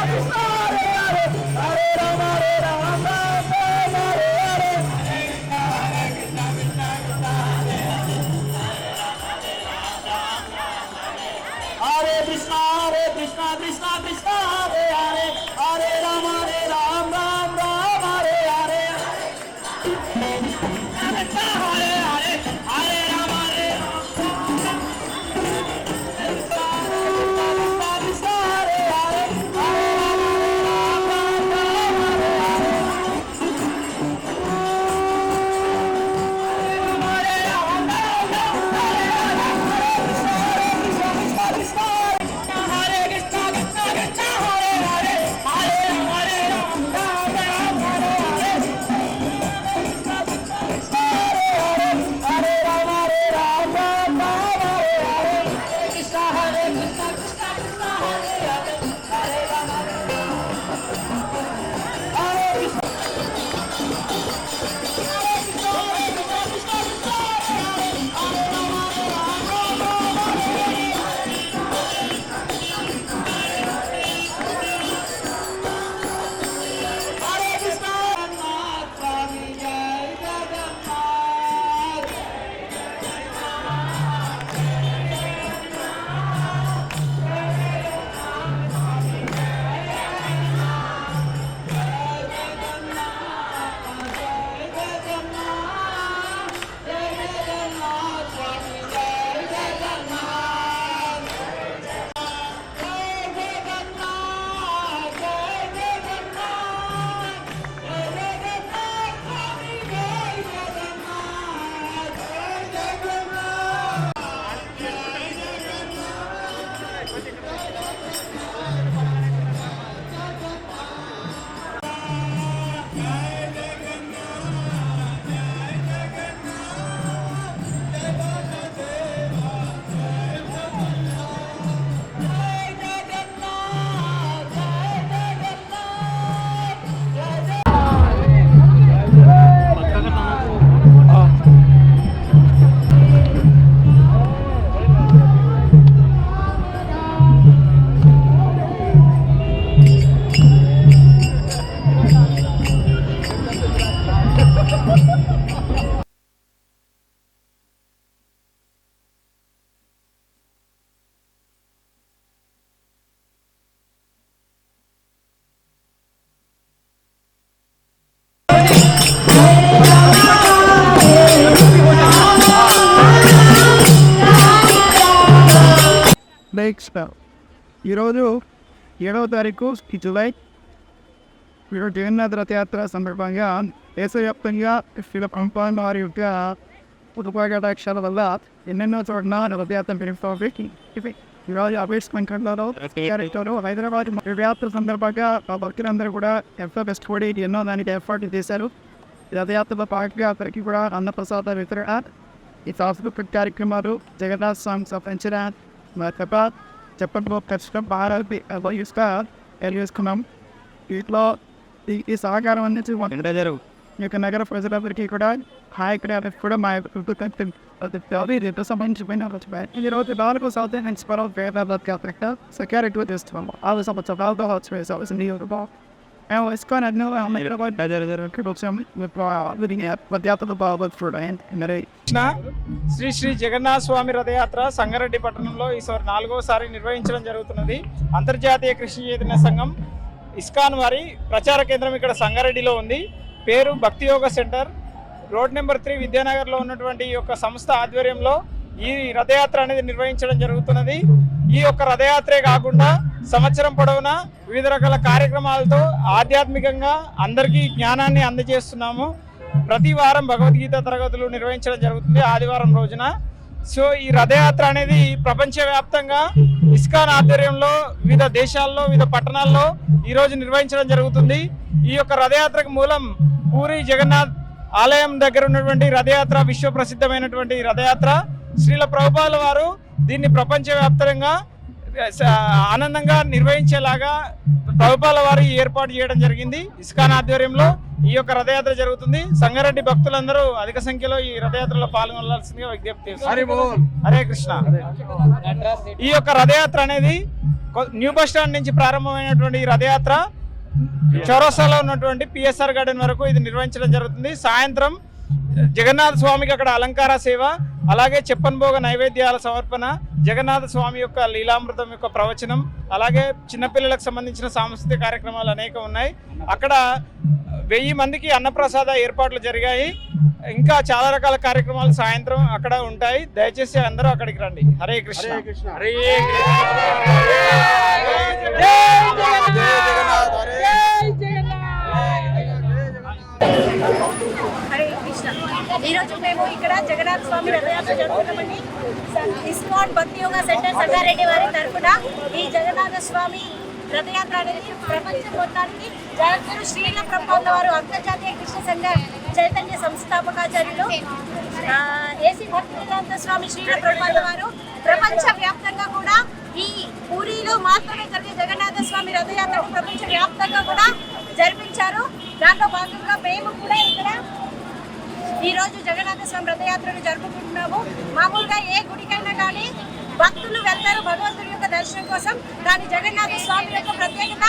Hare Hare Hare Rama Hare sorry. Next ఈరోజు ఏడవ తారీఖు ఈ జూలై ఈరోజు జగన్నాథ్ రథయాత్ర సందర్భంగా దేశవ్యాప్తంగా శ్రీల పంపాన్ వారి యొక్క ఉపయోగక్షాల వల్ల ఎన్నెన్నో చోట్ల రథయాత్ర పెరుగుతుంది ఇవి ఈరోజు అబేస్ వెంకటలో ఇచ్చారు హైదరాబాద్ రథయాత్ర సందర్భంగా ఆ భక్తులందరూ కూడా ఎంతో కష్టపడి ఎన్నో దానికి ఏర్పాట్లు చేశారు ఈ రథయాత్రలో భాగంగా అందరికీ కూడా అన్నప్రసాద వితరణ ఈ సాంస్కృతిక కార్యక్రమాలు జగన్నాథ్ స్వామి సంబంధించిన మా తప్ప చెప్పడంలో ఖచ్చితంగా భారత్ ఇస్తా చేసుకున్నాం వీటిలో ఈ సహకారం అందించి వెంకటాచారు ఈ యొక్క నగర ప్రజలందరికీ కూడా హాయకుడు కూడా మా యొక్క సంబంధించిన ఈ రోజు నాలుగు సౌత్ వేద సెక్యూరిటీ చేస్తున్నాం ఆరు సంవత్సరాలతో వచ్చేసి అన్నో విద్యార్థులు బాగుపడుతున్నాయి కృష్ణ శ్రీ శ్రీ జగన్నాథ స్వామి రథయాత్ర సంగారెడ్డి పట్టణంలో ఈసారి నాలుగోసారి నిర్వహించడం జరుగుతున్నది. అంతర్జాతీయ కృషి చైతన్య సంఘం ఇస్కాన్ వారి ప్రచార కేంద్రం ఇక్కడ సంగారెడ్డిలో ఉంది. పేరు Bhakti Yoga center. Road number three విద్యానగర్లో ఉన్నటువంటి ఈ యొక్క సంస్థ ఆధ్వర్యంలో ఈ రథయాత్ర అనేది నిర్వహించడం జరుగుతున్నది. ఈ యొక్క రథయాత్రే కాకుండా సంవత్సరం పొడవునా వివిధ రకాల కార్యక్రమాలతో ఆధ్యాత్మికంగా అందరికీ జ్ఞానాన్ని అందజేస్తున్నాము. ప్రతి వారం భగవద్గీత తరగతులు నిర్వహించడం జరుగుతుంది ఆదివారం రోజున. సో ఈ రథయాత్ర అనేది ప్రపంచవ్యాప్తంగా ఇస్కాన్ ఆధ్వర్యంలో వివిధ దేశాల్లో వివిధ పట్టణాల్లో ఈరోజు నిర్వహించడం జరుగుతుంది. ఈ యొక్క రథయాత్రకు మూలం పూరి జగన్నాథ్ ఆలయం దగ్గర ఉన్నటువంటి రథయాత్ర విశ్వ ప్రసిద్ధమైనటువంటి రథయాత్ర. శ్రీల ప్రభుపాల వారు దీన్ని ప్రపంచవ్యాప్తంగా ఆనందంగా నిర్వహించేలాగా ప్రభుపాల వారు ఏర్పాటు చేయడం జరిగింది. ఇస్కాన్ ఆధ్వర్యంలో ఈ యొక్క రథయాత్ర జరుగుతుంది. సంగారెడ్డి భక్తులందరూ అధిక సంఖ్యలో ఈ రథయాత్రలో పాల్గొనాల్సిందిగా విజ్ఞప్తి. హరే కృష్ణ. ఈ యొక్క రథయాత్ర అనేది న్యూ బస్ స్టాండ్ నుంచి ప్రారంభమైనటువంటి ఈ రథయాత్ర. చౌరస్తాలో ఉన్నటువంటి పిఎస్ఆర్ గార్డెన్ వరకు ఇది నిర్వహించడం జరుగుతుంది. సాయంత్రం జగన్నాథ స్వామికి అక్కడ అలంకార సేవ అలాగే చెప్పన్భోగ నైవేద్యాల సమర్పణ జగన్నాథ స్వామి యొక్క లీలామృతం యొక్క ప్రవచనం అలాగే చిన్నపిల్లలకు సంబంధించిన సాంస్కృతిక కార్యక్రమాలు అనేక ఉన్నాయి. అక్కడ వెయ్యి మందికి అన్నప్రసాద ఏర్పాట్లు జరిగాయి. ఇంకా చాలా రకాల కార్యక్రమాలు సాయంత్రం అక్కడ ఉంటాయి. దయచేసి అందరూ అక్కడికి రండి. హరే కృష్ణ. హరే హరే ఈరోజు మేము ఇక్కడ జగన్నాథ స్వామి రథయాత్ర జరుపుకున్నామండి. ఇస్కాన్ భక్తి యోగా సెంటర్ సంగారెడ్డి వారి తరఫున ఈ జగన్నాథ స్వామి రథయాత్ర అనేది ప్రపంచం మొత్తానికి జగద్గురు శ్రీల ప్రభుత్వ వారు అంతర్జాతీయ కృష్ణ సంఘ చైతన్య సంస్థాపకాచార్యులు ఏసీ భక్తివేదాంత స్వామి శ్రీల ప్రభుత్వ వారు. ప్రపంచ వ్యాప్తంగా కూడా ఈ పూరిలో మాత్రమే జరిగే జగన్నాథ స్వామి రథయాత్ర ప్రపంచ వ్యాప్తంగా కూడా జరిపించారు. దాంట్లో భాగంగా మేము కూడా ఇక్కడ ఈరోజు జగన్నాథ స్వామి రథయాత్రను జరుపుకుంటున్నాము. మామూలుగా ఏ గుడికైనా కానీ భక్తులు వెళ్తారు భగవంతుడి యొక్క దర్శనం కోసం. కానీ జగన్నాథ స్వామి యొక్క ప్రత్యేకత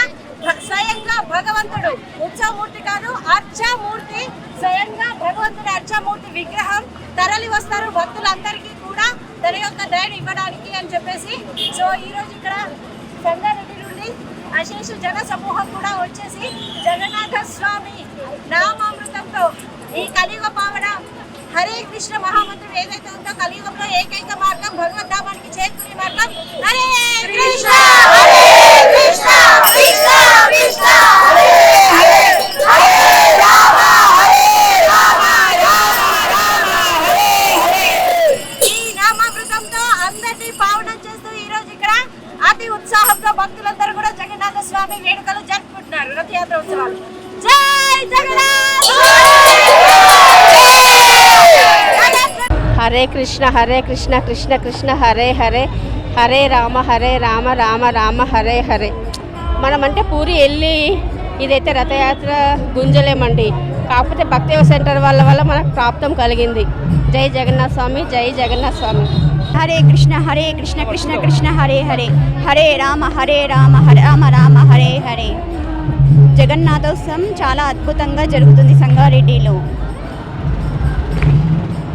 భ- స్వయంగా భగవంతుడు ఉత్సవమూర్తి కాదు అర్చామూర్తి. స్వయంగా భగవంతుడి అర్చామూర్తి విగ్రహం. తరలి వస్తారు భక్తులందరికీ కూడా తన యొక్క దయను ఇవ్వడానికి అని చెప్పేసి. సో ఈ రోజు ఇక్కడ సంగారెడ్డి నుండి అశేష జన సమూహం కూడా వచ్చేసి జగన్నాథ స్వామి నామామృతంతో ఈ కలియుగ పావన హరే కృష్ణ మహామంత్రం ఏదైతే ఉందో కలియుగంలో ఏకైక మార్గం భగవద్ధామానికి చేరుకునే మార్గం హరే కృష్ణ! హరే కృష్ణ! కృష్ణ! కృష్ణ! హరే హరే కృష్ణ హరే కృష్ణ కృష్ణ కృష్ణ హరే హరే హరే రామ హరే రామ రామ రామ హరే హరే. మనమంటే పూరి వెళ్ళి ఇదైతే రథయాత్ర గుంజలేమండి. కాకపోతే భక్తి సెంటర్ వాళ్ళ వల్ల మనకు ప్రాప్తం కలిగింది. జై జగన్నాథ్ స్వామి జై జగన్నాథ్ స్వామి. హరే కృష్ణ హరే కృష్ణ కృష్ణ కృష్ణ హరే హరే. హరే రామ హరే రామ హరే రామ రామ హరే హరే. జగన్నాథోత్సవం చాలా అద్భుతంగా జరుగుతుంది సంగారెడ్డిలో.